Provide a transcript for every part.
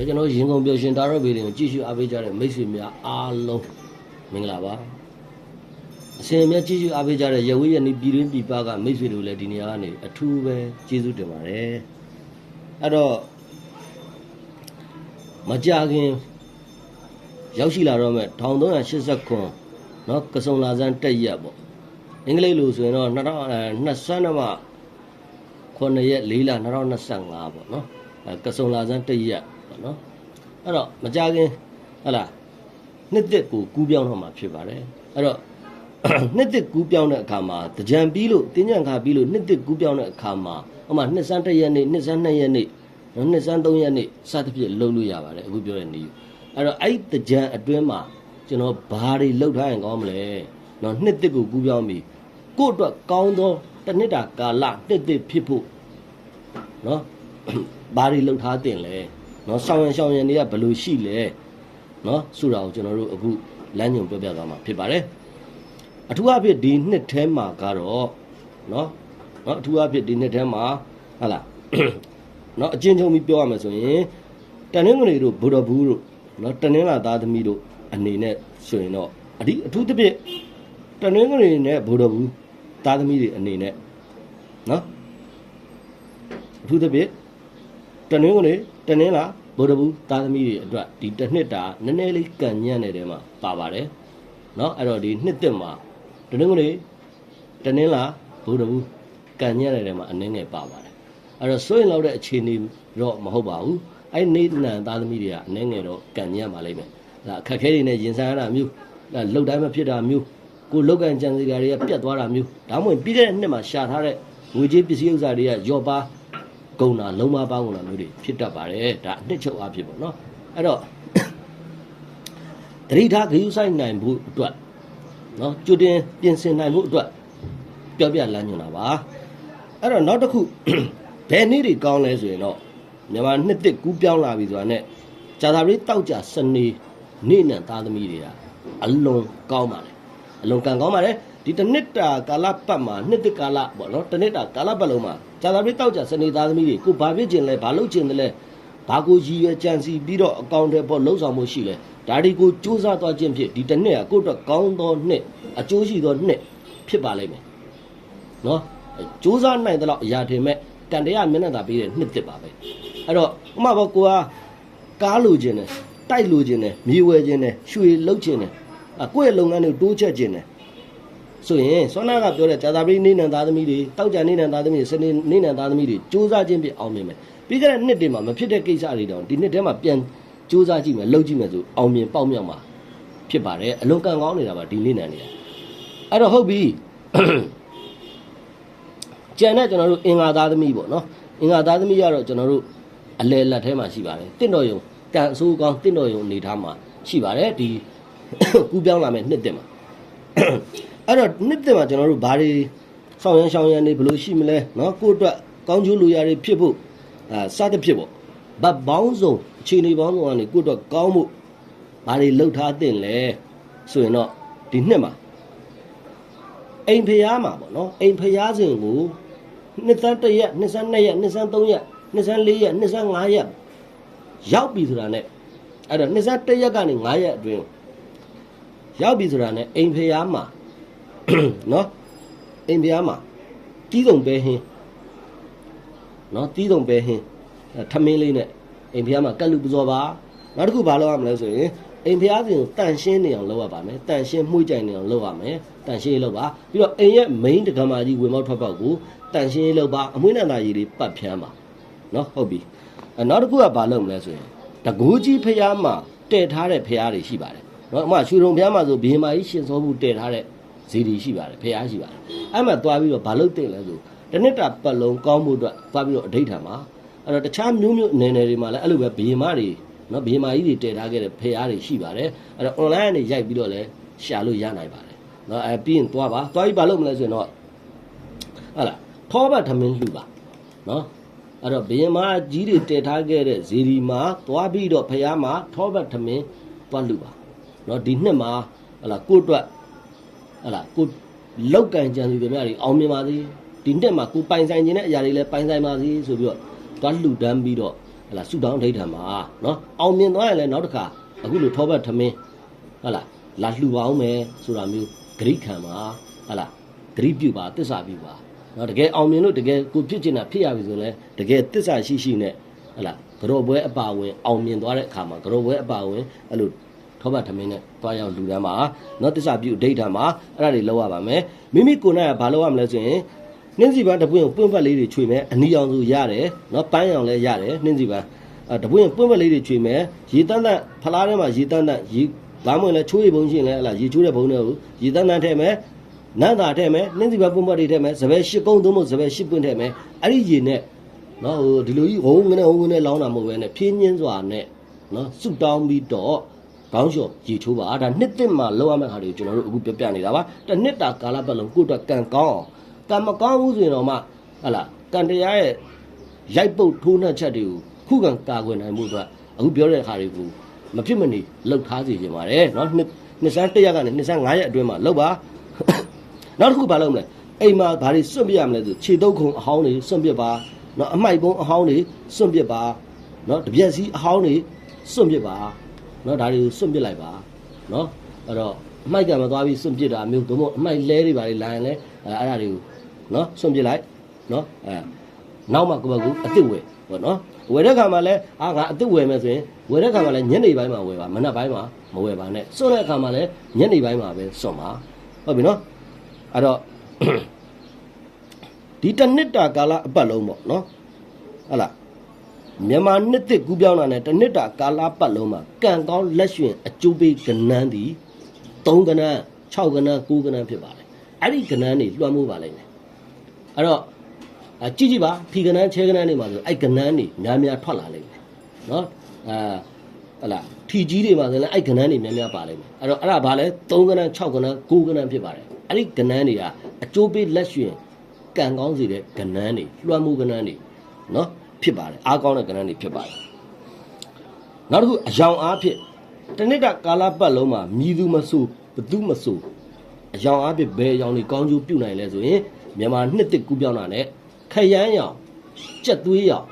ဒါကျွန်တော်ရင်ကုန်ပျော်ရှင်ဒါရော့ဗီဒီယိုကြည့်ရှုအားပေးကြတဲ့မိတ်ဆွေများအားလုံးမင်္ဂလာပါအစဉ်အမြဲကြည့်ရှုအားပေးကြတဲ့ရဝေးရနီပြည်တွင်းပြည်ပကမိတ်ဆွေတို့လည်းဒီနေရာကနေအထူးပဲကျေးဇူးတင်ပါတယ်အဲ့တော့မကြခင်ရောက်ရှိလာတော့မဲ့1389เนาะကစုံလာစမ်းတက်ရက်ပေါ့အင်္ဂလိပ်လိုဆိုရင်တော့2022မှာ9ရက်4လ2025ပေါ့เนาะအဲကစုံလာစမ်းတက်ရက် ပေါ့နော်အဲ့တော့မကြခင်ဟလာနှစ်သက်ကိုကူးပြောင်းတော့မှာဖြစ်ပါတယ်အဲ့တော့နှစ်သက်ကူးပြောင်းတဲ့အခါမှာတကြံပြီးလို့တင်းကြံခါပြီးလို့နှစ်သက်ကူးပြောင်းတဲ့အခါမှာဟိုမှာနှစ်စန်းတစ်ရက်နေ့နှစ်စန်းနှစ်ရက်နေ့နှစ်စန်းသုံးရက်နေ့စသဖြင့်လုပ်လို့ရပါတယ်အခုပြောတဲ့နည်းအဲ့တော့အဲ့တကြံအတွင်းမှာကျွန်တော်ဘာတွေလုပ်ထားရင်ကောင်းမလဲနော်နှစ်သက်ကိုကူးပြောင်းပြီးကို့အတွက်ကောင်းသောတနှစ်တာကာလနှစ်သက်ဖြစ်ဖို့နော်ဘာတွေလုပ်ထားတင်လဲ နော်ရှောင်ရင်ရှောင်ရင်တွေကဘယ်လိုရှိလဲနော်ဆိုတာကိုကျွန်တော်တို့အခုလမ်းညွန်ပြောပြသွားမှာဖြစ်ပါတယ်အထူးအဖြစ်ဒီနှစ်ထဲမှာကတော့နော်နော်အထူးအဖြစ်ဒီနှစ်ထဲမှာဟာလားနော်အချင်းချင်းပြီးပြောရမယ်ဆိုရင်တန်နှင်းငွေတို့ဘုရဘူးတို့နော်တန်နှင်းလာသားသမီးတို့အနေနဲ့ဆိုရင်တော့အဒီအထူးသဖြင့်တန်နှင်းငွေနဲ့ဘုရဘူးသားသမီးတွေအနေနဲ့နော်အထူးသဖြင့်တန်နှင်းငွေ တန်နှင်းလာဘူတော်ဘူးသားသမီးတွေအတွက်ဒီတစ်နှစ်တာနည်းနည်းလေးကံညံ့နေတဲ့မှာပါပါတယ် เนาะအဲ့တော့ဒီနှစ်သက်မှာတနင်္ဂနွေတနင်္လာဘုဒ္ဓဘူးကံညက်တဲ့မှာအနည်းငယ်ပါပါတယ်အဲ့တော့စိုးရင်လောက်တဲ့အခြေအနေတော့မဟုတ်ပါဘူးအဲ့နေနံသားသမီးတွေကအနည်းငယ်တော့ကံညက်ပါလိမ့်မယ်ဒါအခက်ခဲတွေနဲ့ရင်ဆိုင်ရတာမျိုးဒါလှုပ်တိုင်းမဖြစ်တာမျိုးကိုလောက်ကန်ကြံစီကတွေကပြတ်သွားတာမျိုးဒါမှမဟုတ်ပြီးတဲ့နှစ်မှာရှာထားတဲ့ငွေကြေးပစ္စည်းဥစ္စာတွေကရော့ပါ ကုန်တာလုံးမပါကုန်တာမျိုးတွေဖြစ်တတ်ပါတယ်ဒါအနှစ်ချုပ်အဖြစ်ပေါ့နော်အဲ့တော့တတိထားဂရုစိုက်နိုင်ဖို့အတွက်နော်ကြိုတင်ပြင်ဆင်နိုင်ဖို့အတွက်ပြောပြလမ်းညွှန်တာပါအဲ့တော့နောက်တစ်ခုဘယ်နေ့တွေကောင်းလဲဆိုရင်တော့မြန်မာနှစ်တစ်ကူးပြောင်းလာပြီဆိုတာနဲ့ဇာတာပရိတောက်ကြစနေနေ့နဲ့သားသမီးတွေကအလွန်ကောင်းပါတယ်အလွန်ကံကောင်းပါတယ် ဒီတစ်နှစ်တာကာလပတ်မှာနှစ်တစ်ကာလပေါ့နော်တစ်နှစ်တာကာလပတ်လုံးမှာဇာတာပရိတောက်ကြစနေသားသမီးတွေကိုဘာဖြစ်ခြင်းလဲဘာလုပ်ခြင်းလဲဘာကိုရည်ရွယ်ကြံစီပြီးတော့အကောင့်တွေပေါ်လှုပ်ဆောင်မှုရှိလဲဒါတွေကိုစူးစမ်းသွားခြင်းဖြင့်ဒီတစ်နှစ်ကကိုယ့်အတွက်ကောင်းသောနှစ်အကျိုးရှိသောနှစ်ဖြစ်ပါလိမ့်မယ်နော်စူးစမ်းနိုင်တဲ့လောက်အရာထင်မဲ့တန်တရားမျက်နှာသာပေးတဲ့နှစ်တစ်ပါပဲအဲ့တော့ဥမာပေါ့ကိုကကားလိုချင်တယ်တိုက်လိုချင်တယ်မြေဝဲချင်တယ်ရွှေလှုပ်ချင်တယ်အကိုယ့်ရဲ့လုပ်ငန်းတွေတိုးချက်ချင်တယ် ဆိုရင်စောနာကပြောတဲ့ဇာတာပရိနေနံသားသမီးတွေတောက်ကြနေနံသားသမီးတွေစနေနေနံသားသမီးတွေစူးစမ်းခြင်းဖြင့်အောင်မြင်မယ်ပြီးကြတဲ့နှစ်တွေမှာမဖြစ်တဲ့ကိစ္စတွေတောင်ဒီနှစ်ထဲမှာပြန်စူးစမ်းကြည့်မယ်လှုပ်ကြည့်မယ်ဆိုအောင်မြင်ပေါက်မြောက်မှာဖြစ်ပါတယ်အလွန်ကံကောင်းနေတာပါဒီနေနံတွေကအဲ့တော့ဟုတ်ပြီကျန်တဲ့ကျွန်တော်တို့အင်္ဂါသားသမီးပေါ့နော်အင်္ဂါသားသမီးကတော့ကျွန်တော်တို့အလယ်လက်ထဲမှာရှိပါတယ်တင့်တော်ယုံတန်အဆိုးကောင်းတင့်တော်ယုံအနေထားမှာရှိပါတယ်ဒီကူးပြောင်းလာမဲ့နှစ်သက်မှာ အဲ့တော့နှစ်သက်မှာကျွန်တော်တို့ဘာတွေဆောင်ရန်ရှောင်ရန်တွေဘယ်လိုရှိမလဲနော်ကိုယ့်အတွက်ကောင်းကျိုးလိုရာတွေဖြစ်ဖို့အာစသဖြင့်ပေါ့ဗတ်ပေါင်းစုံအခြေအနေပေါင်းစုံကနေကိုယ့်အတွက်ကောင်းမှုဘာတွေလှုပ်ထားသင့်လဲဆိုရင်တော့ဒီနှစ်မှာအိမ်ဖျားမှာပေါ့နော်အိမ်ဖျားစဉ်ကိုနှစ်စန်းတစ်ရက်နှစ်စန်းနှစ်ရက်နှစ်စန်းသုံးရက်နှစ်စန်းလေးရက်နှစ်စန်းငါးရက်ရောက်ပြီဆိုတာနဲ့အဲ့တော့နှစ်စန်းတစ်ရက်ကနေငါးရက်အတွင်းရောက်ပြီဆိုတာနဲ့အိမ်ဖျားမှာ နော်အိမ်ဖျားမှာတီးစုံပဲဟင်းနော်တီးစုံပဲဟင်းအဲ့ထမင်းလေးနဲ့အိမ်ဖျားမှာကက်လူပဇော်ပါနောက်တစ်ခုဘာလုပ်ရမလဲဆိုရင်အိမ်ဖျားစဉ်ကိုတန့်ရှင်းနေအောင်လုပ်ရပါမယ်တန့်ရှင်းမှုကြိုင်နေအောင်လုပ်ရမယ်တန့်ရှင်းရေးလုပ်ပါပြီးတော့အိမ်ရဲ့ main တက္ကမကြီးဝင်မောက်ထွက်ပေါက်ကိုတန့်ရှင်းရေးလုပ်ပါအမွှေးနန္ဒာရည်တွေပတ်ဖြန်းပါနော်ဟုတ်ပြီအဲနောက်တစ်ခုကဘာလုပ်မလဲဆိုရင်တကူကြီးဖျားမှာတည်ထားတဲ့ဖျားတွေရှိပါတယ်နော်အမရွှေတုံဖျားမှာဆိုဘီမာကြီးရှင်စောဘူးတည်ထားတဲ့ ဇီတွေရှိပါတယ်ဖျားရှိပါတယ်အဲ့မှာသွားပြီးတော့ဘာလုပ်တဲ့လဲဆိုတနစ်တာပတ်လုံးကောင်းမှုအတွက်သွားပြီးတော့အဋိဌာန်မှာအဲ့တော့တခြားမျိုးမျိုးအနေနယ်တွေမှာလည်းအဲ့လိုပဲဘီမာတွေနော်ဘေးမာကြီးတွေတည်ထားခဲ့တဲ့ဖျားတွေရှိပါတယ်အဲ့တော့ online ကနေရိုက်ပြီးတော့လည်းရှာလို့ရနိုင်ပါတယ်နော်အဲပြီးရင်သွားပါသွားပြီးဘာလုပ်မလဲဆိုရင်တော့ဟာလားထောပတ်ထမင်းလှူပါနော်အဲ့တော့ဘေးမာကြီးတွေတည်ထားခဲ့တဲ့ဇီဒီမှာသွားပြီးတော့ဖျားမှာထောပတ်ထမင်းသွားလှူပါနော်ဒီနှစ်မှာဟာလားကိုယ့်အတွက် ဟာလားကိုယ်လောက်ကန်ကြံစီတွေများတွေအောင်မြင်ပါစေဒီနှစ်မှာကိုယ်ပိုင်ဆိုင်ခြင်းတဲ့အရာတွေလည်းပိုင်ဆိုင်ပါစေဆိုပြီးတော့သွားလှူဒန်းပြီးတော့ဟလာဆူတောင်းဒိဋ္ဌံမှာနော်အောင်မြင်သွားရင်လည်းနောက်တစ်ခါအခုလိုထောပတ်ထမင်းဟလာလာလှူပါအောင်မယ်ဆိုတာမျိုးဂရိခံပါဟလာဂရိပြုပါတစ္ဆာပြုပါနော်တကယ်အောင်မြင်လို့တကယ်ကိုဖြစ်ချင်တာဖြစ်ရပြီဆိုရင်တကယ်တစ္ဆာရှိရှိနဲ့ဟလာကြောပွဲအပါဝင်အောင်မြင်သွားတဲ့အခါမှာကြောပွဲအပါဝင်အဲ့လို ထောပတ်ထမင်းနဲ့တွားရောက်လူတန်းမှာနော်တစ္ဆာပြုဒိဋ္ဌာမှာအဲ့ဒါတွေလောက်ရပါမယ်မိမိကိုယ်နဲ့ကဘာလုပ်ရမလဲဆိုရင်နှင်းစီပန်းတပွင့်ကိုပွင့်ဖက်လေးတွေခြွေမယ်အနီအောင်စုရတယ်နော်ပန်းရောင်လည်းရတယ်နှင်းစီပန်းအဲတပွင့်ပွင့်ဖက်လေးတွေခြွေမယ်ရေတန်းတန်းဖလားထဲမှာရေတန်းတန်းရေဘာမှမလဲချိုးရပုံရှင်လဲဟလာရေချိုးတဲ့ဘုံတွေကိုရေတန်းတန်းထည့်မယ်နန်းသာထည့်မယ်နှင်းစီပန်းပွင့်ဖက်တွေထည့်မယ်စပယ်ရှစ်ကုန်းသုံးဖို့စပယ်ရှစ်ပွင့်ထည့်မယ်အဲ့ဒီရေနဲ့နော်ဟိုဒီလိုကြီးဟိုးငနဲ့ဟိုးငနဲ့လောင်းတာမဟုတ်ပဲနဲ့ဖြင်းညင်းစွာနဲ့နော်စုတောင်းပြီးတော့ ဘောင်းလျှော်ရေချိုးပါဒါနှစ်တစ်မှာလောက်ရမယ့်ဟာတွေကိုကျွန်တော်တို့အခုပြပြနေတာပါတစ်နှစ်တာကာလပတ်လုံးကိုယ့်အတွက်ကံကောင်းအောင်ကံမကောင်းဘူးဆိုရင်တော့မှဟလာကံတရားရဲ့ရိုက်ပုတ်ထိုးနှက်ချက်တွေကိုခုခံကာကွယ်နိုင်မှုအတွက်အခုပြောတဲ့ဟာတွေကိုမဖြစ်မနေလှုပ်ထားစေချင်ပါတယ်เนาะနှစ်နှစ်စန်းတစ်ရက်ကနေနှစ်စန်း၅ရက်အတွင်းမှာလှုပ်ပါ နောက်တစ်ခုဘာလုပ်မလဲအိမ်မှာဘာတွေစွန့်ပြစ်ရမလဲဆိုခြေတုပ်ခုံအဟောင်းတွေစွန့်ပြစ်ပါเนาะအမိုက်ပုံးအဟောင်းတွေစွန့်ပြစ်ပါเนาะတပြက်စီအဟောင်းတွေစွန့်ပြစ်ပါ နော်ဒါတွေကိုစွန့်ပစ်လိုက်ပါနော်အဲ့တော့အမိုက်ကမသွားပြီးစွန့်ပစ်တာမျိုးသို့မဟုတ်အမိုက်လဲတွေပါလေလာရင်လည်းအဲ့ဒါတွေကိုနော်စွန့်ပစ်လိုက်နော်အဲနောက်မှကိုယ့်ဘက်ကအစ်စ်ဝယ်ပေါ့နော်ဝယ်တဲ့ခါမှာလည်းအာငါအစ်စ်ဝယ်မယ်ဆိုရင်ဝယ်တဲ့ခါမှာလည်းညနေပိုင်းမှာဝယ်ပါမနက်ပိုင်းမှာမဝယ်ပါနဲ့စွန့်တဲ့ခါမှာလည်းညနေပိုင်းမှာပဲစွန့်ပါဟုတ်ပြီနော်အဲ့တော့ဒီတစ်နှစ်တာကာလအပတ်လုံးပေါ့နော်ဟုတ်လား မြန်မာနှစ်တစ်ကူးပြောင်းတာနဲ့တစ်နှစ်တာကာလပတ်လုံးမှာကံကောင်းလက်ရွှင်အကျိုးပေးကဏ္ဍသည်3ကဏ္ဍ6ကဏ္ဍ9ကဏ္ဍဖြစ်ပါတယ်အဲ့ဒီကဏ္ဍတွေလွှမ်းမိုးပါလိမ့်မယ်အဲ့တော့အကြည့်ကြည့်ပါဖီကဏ္ဍချဲကဏ္ဍတွေမှာဆိုအဲ့ကဏ္ဍတွေများများထွက်လာလိမ့်မယ်နော်အာဟလာထီကြီးတွေမှာဆိုရင်အဲ့ကဏ္ဍတွေများများပါလိမ့်မယ်အဲ့တော့အဲ့ဒါဘာလဲ3ကဏ္ဍ6ကဏ္ဍ9ကဏ္ဍဖြစ်ပါတယ်အဲ့ဒီကဏ္ဍတွေကအကျိုးပေးလက်ရွှင်ကံကောင်းစေတဲ့ကဏ္ဍတွေလွှမ်းမိုးကဏ္ဍတွေနော် ဖြစ်ပါတယ်အားကောင်းတဲ့ကဏ္ဍတွေဖြစ်ပါတယ်နောက်တစ်ခုအယောင်အားဖြင့်တစ်နှစ်တာကာလပတ်လုံးမှာမြည်သူမဆိုဘသူမဆိုအယောင်အားဖြင့်ဘယ်အယောင်တွေကောင်းကျိုးပြုနိုင်လဲဆိုရင်မြန်မာနှစ်တစ်ကူးပြောင်းတာနဲ့ခရမ်းရောင်ကြက်သွေးရောင်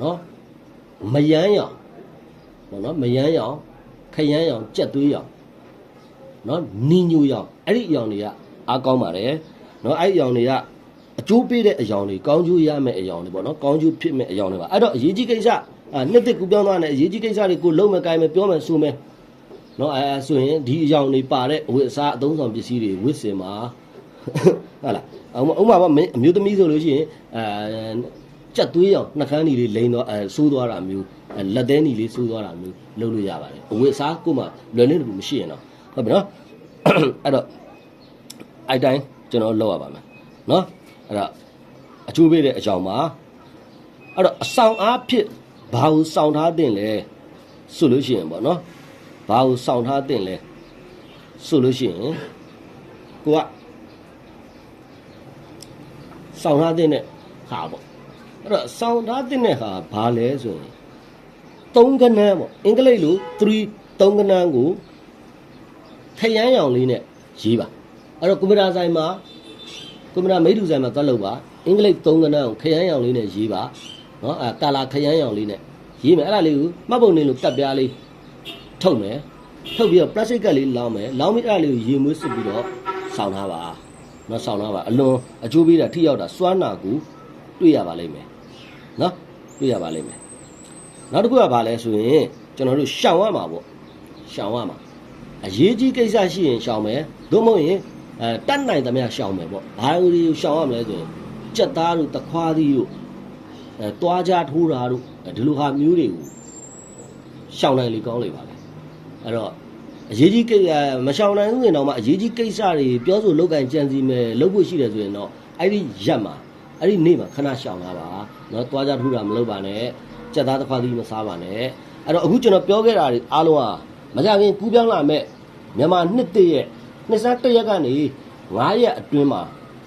နော်မယမ်းရောင်ပေါ့နော်မယမ်းရောင်ခရမ်းရောင်ကြက်သွေးရောင်နော်နီညူရောင်အဲ့ဒီအယောင်တွေကအားကောင်းပါတယ်နော်အဲ့ဒီအယောင်တွေက အကျိုးပေးတဲ့အယောင်တွေကောင်းကျိုးရမယ့်အယောင်တွေပေါ့နော်ကောင်းကျိုးဖြစ်မယ့်အယောင်တွေပါအဲ့တော့အရေးကြီးကိစ္စအာနှစ်တစ်ကူပြောင်းသွားတဲ့အရေးကြီးကိစ္စတွေကိုလုံးမကိုင်းမပြောမယ်ဆိုမယ်နော်အဲအဲဆိုရင်ဒီအယောင်တွေပါတဲ့အဝတ်အစားအသုံးဆောင်ပစ္စည်းတွေဝတ်စင်ပါဟုတ်လားဥပမာဥပမာပေါ့မင်းအမျိုးသမီးဆိုလို့ရှိရင်အဲကြက်သွေးရောင်နှကန်းညီလေးလိန်တော့အဲဆိုးသွားတာမျိုးအဲလက်သေးညီလေးဆိုးသွားတာမျိုးလုပ်လို့ရပါတယ်အဝတ်အစားကိုမှလွယ်လင်းတကူမရှိရင်တော့ဟုတ်ပြီနော်အဲ့တော့အဲ့တိုင်းကျွန်တော်လောက်ရပါမယ်နော် အဲ့တော့အကျိုးပေးတဲ့အကြောင်းပါအဲ့တော့အဆောင်အားဖြင့်ဘာကိုစောင့်ထားတင်လဲဆိုလို့ရှိရင်ပေါ့နော်ဘာကိုစောင့်ထားတင်လဲဆိုလို့ရှိရင်ကိုကစောင့်ထားတင်တဲ့ဟာပေါ့အဲ့တော့စောင့်ထားတင်တဲ့ဟာဘာလဲဆိုရင်သုံးကနန်းပေါ့အင်္ဂလိပ်လို3သုံးကနန်းကိုခရမ်းရောင်လေးနဲ့ရေးပါအဲ့တော့ကွန်ပျူတာဆိုင်မှာ ကွန်ပျူတာမိတူဆိုင်မှာသွားလုပ်ပါအင်္ဂလိပ်သုံးကဏ္ဍကိုခရမ်းရောင်လေးနဲ့ရေးပါနော်အဲကာလာခရမ်းရောင်လေးနဲ့ရေးမယ်အဲ့ဒါလေးကိုမှတ်ပုံနေလို့ကတ်ပြားလေးထုတ်မယ်ထုတ်ပြီးတော့ plastic ကတ်လေးလောင်းမယ်လောင်းပြီးအဲ့ဒါလေးကိုရေမွေးစစ်ပြီးတော့ဆောင်းထားပါနော်ဆောင်းထားပါအလွန်အကျိုးပေးတာထိရောက်တာစွမ်းနာကိုတွေ့ရပါလိမ့်မယ်နော်တွေ့ရပါလိမ့်မယ်နောက်တစ်ခုကဘာလဲဆိုရင်ကျွန်တော်တို့ရှောင်ရမှာပေါ့ရှောင်ရမှာအရေးကြီးကိစ္စရှိရင်ရှောင်မယ်သို့မဟုတ်ရင် အဲတတ်နိုင်သမျှရှောင်မယ်ပေါ့ဘာတွေကိုရှောင်ရမလဲဆိုရင်ကြက်သားတို့တခွားသီးတို့အဲတွားကြထိုးတာတို့ဒီလိုဟာမျိုးတွေကိုရှောင်နိုင်လေကောင်းလေပါလေအဲ့တော့အရေးကြီးကိစ္စမရှောင်နိုင်ဘူးရင်တော့မှအရေးကြီးကိစ္စတွေပြောဆိုလောက်ကင်ကြံစီမယ်လုပ်ဖို့ရှိတယ်ဆိုရင်တော့အဲ့ဒီရက်မှာအဲ့ဒီနေ့မှာခဏရှောင်လာပါနော်တွားကြထိုးတာမလုပ်ပါနဲ့ကြက်သားတစ်ခွားသီးမစားပါနဲ့အဲ့တော့အခုကျွန်တော်ပြောခဲ့တာတွေအားလုံးကမကြခင်ကူးပြောင်းလာမဲ့မြန်မာနှစ်တည့်ရဲ့ နှစ်စတစ်ရက်ကနေ9ရက်အတွင်းမှာ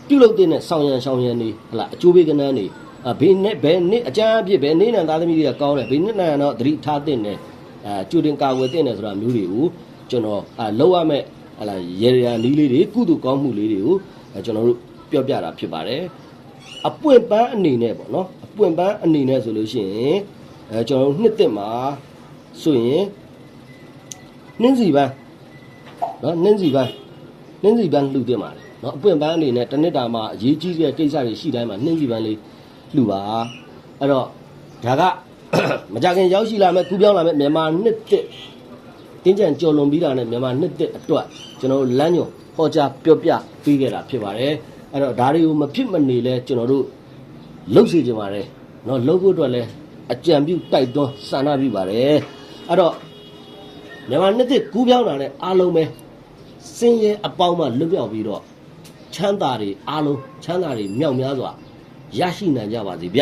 ပြုလုပ်တဲ့ဆောင်းရံဆောင်းရံနေဟလာအကျိုးပေးကနန်းနေအဘေးနဲ့ဘယ်နှစ်အကြမ်းအဖြစ်ဘယ်နေနံသားသမီးတွေကကောင်းတယ်ဘေးနှစ်နံတော့သတိထားတဲ့နဲ့အဲကျူတင်ကာဝယ်တဲ့နဲ့ဆိုတာမျိုးတွေကိုကျွန်တော်အလောက်ရမဲ့ဟလာရေရာနီးလေးတွေကုသကောင်းမှုလေးတွေကိုကျွန်တော်တို့ပြောပြတာဖြစ်ပါတယ်အပွင့်ပန်းအနေနဲ့ပေါ့နော်အပွင့်ပန်းအနေနဲ့ဆိုလို့ရှိရင်အဲကျွန်တော်တို့နှစ်သက်မှာဆိုရင်နှင်းစီပန်းနော်နှင်းစီပန်း နှင်းစီပန်းလှူတင်ပါတယ်နော်အပွင့်ပန်းအနေနဲ့တစ်နှစ်တာမှာအရေးကြီးတဲ့ကိစ္စတွေရှိတိုင်းမှာနှင်းစီပန်းလေးလှူပါအဲ့တော့ဒါက မကြခင်ရောက်ရှိလာမဲ့ကူးပြောင်းလာမဲ့မြန်မာနှစ်သက်တင်းကြံကြော်လွန်ပြီးတာနဲ့မြန်မာနှစ်သက်အတွက်ကျွန်တော်တို့လမ်းညွန်ဟောကြားပြောပြပေးခဲ့တာဖြစ်ပါတယ်အဲ့တော့ဒါတွေကိုမဖြစ်မနေလဲကျွန်တော်တို့ လှုပ်စေချင်ပါတယ်เนาะလှုပ်ဖို့အတွက်လည်းအကြံပြုတိုက်တွန်းစန္ဒပြုပါတယ်အဲ့တော့မြန်မာနှစ်သက်ကူးပြောင်းတာနဲ့အားလုံးပဲ စင်ရဲအပေါင်းမှလွတ်မြောက်ပြီးတော့ချမ်းသာတွေအားလုံးချမ်းသာတွေမြောက်များစွာရရှိနိုင်ကြပါစေဗျ